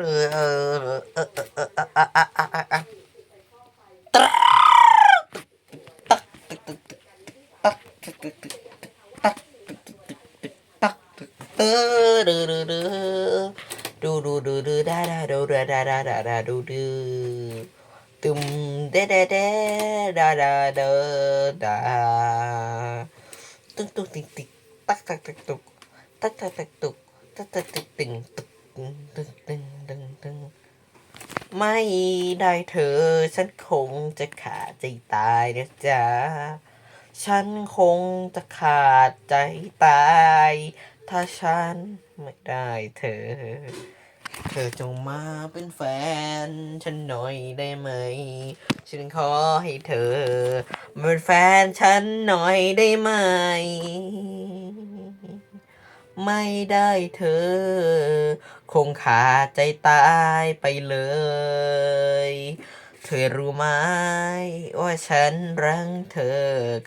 เออเออเออเออเออตรตักตึกตึกตักตึกตึกตึกตักตึกตึกตึกตักตึกเออดูดูดูดูดูดูดูดาดาดูดาดาดาดาดาดูดูตึมเดเดเดดาดาเดดาตึกตึกตึกตึกตักตักตึกตุกตักตักตึกตุกตักตักตึกตึงตึก ตึงตึงตึงตึงตึงไม่ได้เธอ ฉันคงจะขาดใจตายนะจ๊ะ ฉันคงจะขาดใจตาย ถ้าฉันไม่ได้เธอ เธอจงมาเป็นแฟน ฉันหน่อยได้ไหม ฉันขอให้เธอ มาเป็นแฟนฉันหน่อยได้ไหม ไม่ได้เธอ คงขาดใจตายไปเลย เธอรู้ไหมว่าฉันรักเธอ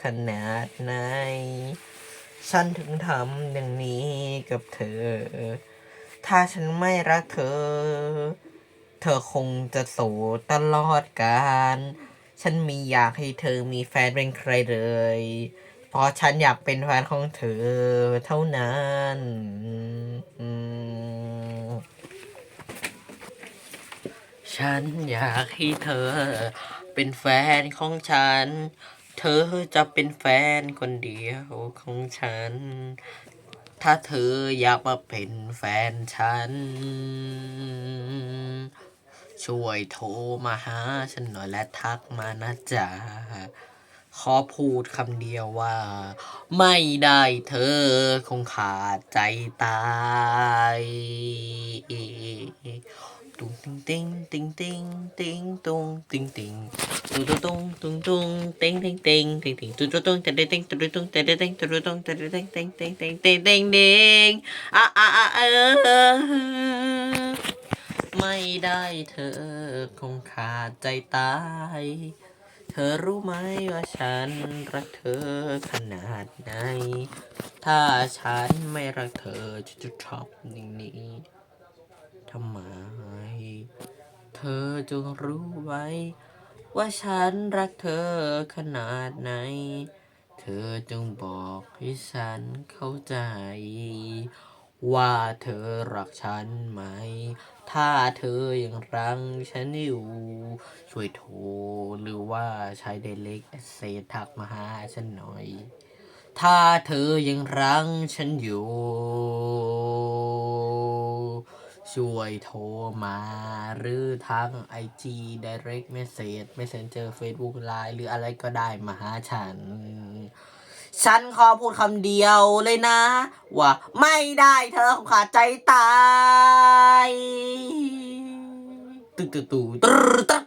ขนาดไหน ฉันถึงทำอย่างนี้กับเธอ ถ้าฉันไม่รักเธอ เธอคงจะโสตลอดกาลฉันมีอยากให้เธอมีแฟนเป็นใครเลย เพราะฉันอยากเป็นแฟนของเธอเท่านั้นฉันอยากให้เธอ เป็นแฟนของฉัน เธอจะเป็นแฟนคนเดียวของฉัน ถ้าเธออยากมาเป็นแฟนฉัน ช่วยโทรมาหาฉันหน่อยและทักมานะจ๊ะ ขอพูดคำเดียวว่า ไม่ได้เธอคงขาดใจตายตุ้งติ้งติ้งติ้งติ้งติ้งตุ้งติ้งติ้งตุ้งตุ้งตุ้งตุ้งติ้งติ้งติ้งติ้งติ้งตุ้งตุงตุงเตะติงตุ้งตุ้งเตะติงตุ้งตุ้งเตะติงติ้งติ้งติ้งติ้งติ้งติ้งอะอะอะเออไม่ได้เธอคงขาดใจตาย เธอรู้ไหมว่าฉันรักเธอขนาดไหน ถ้าฉันไม่รักเธอจะจะชอบอย่งนี้ทำไม เธอจงรู้ไว้ ว่าฉันรักเธอขนาดไหน เธอจงบอกให้ฉันเข้าใจ ว่าเธอรักฉันไหม ถ้าเธอยังรังฉันอยู่ ช่วยโทรหรือว่าใช้เดเล็กเซทักมาหาฉันหน่อย ถ้าเธอยังรังฉันอยู่ ช่วยโทรมาหรือทาง IG Direct Message Messenger Facebook Line หรืออะไรก็ได้มาหาฉัน ฉันขอพูดคำเดียวเลยนะ ว่าไม่ได้เธอของขาดใจตายตึ๊ดตึ๊ดตึ๊ดตึ๊ด